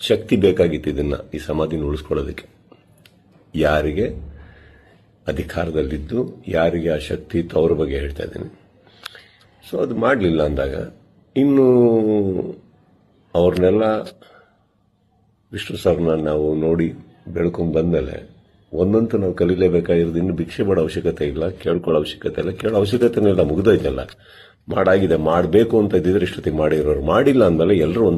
ಶಕ್ತಿ ಬೇಕಾಗಿತ್ತು ಇದನ್ನ ಈ ಸಮಾಧಿನ ಉಳಿಸ್ಕೊಳ್ಳೋದಕ್ಕೆ. ಯಾರಿಗೆ ಅಧಿಕಾರದಲ್ಲಿದ್ದು, ಯಾರಿಗೆ ಆ ಶಕ್ತಿ ಇತ್ತು ಅವ್ರ ಬಗ್ಗೆ ಹೇಳ್ತಾ ಇದ್ದೀನಿ. ಸೊ ಅದು ಮಾಡಲಿಲ್ಲ ಅಂದಾಗ, ಇನ್ನು ಅವ್ರನ್ನೆಲ್ಲ ವಿಷ್ಣು ಸರ್ನ ನಾವು ನೋಡಿ ಬೆಳ್ಕೊಂಡು ಬಂದಮೇಲೆ, ಒಂದಂತೂ ನಾವು ಕಲೀಲೇಬೇಕಾಗಿರೋದು ಇನ್ನು ಭಿಕ್ಷೆ ಮಾಡೋ ಅವಶ್ಯಕತೆ ಇಲ್ಲ, ಕೇಳ್ಕೊಳ್ಳೋ ಅವಶ್ಯಕತೆ ಇಲ್ಲ. ಕೇಳೋ ಅವಶ್ಯಕತೆನೇ ಇಲ್ಲ ಮುಗಿದೋಯ್ತಲ್ಲ. ಮಾಡಾಗಿದೆ, ಮಾಡಬೇಕು ಅಂತ ಇದ್ದಿದ್ರೆ ಇಷ್ಟೊತ್ತಿಗೆ ಮಾಡಿರೋರು. ಮಾಡಿಲ್ಲ ಅಂದಮೇಲೆ ಎಲ್ಲರೂ ಒಂದು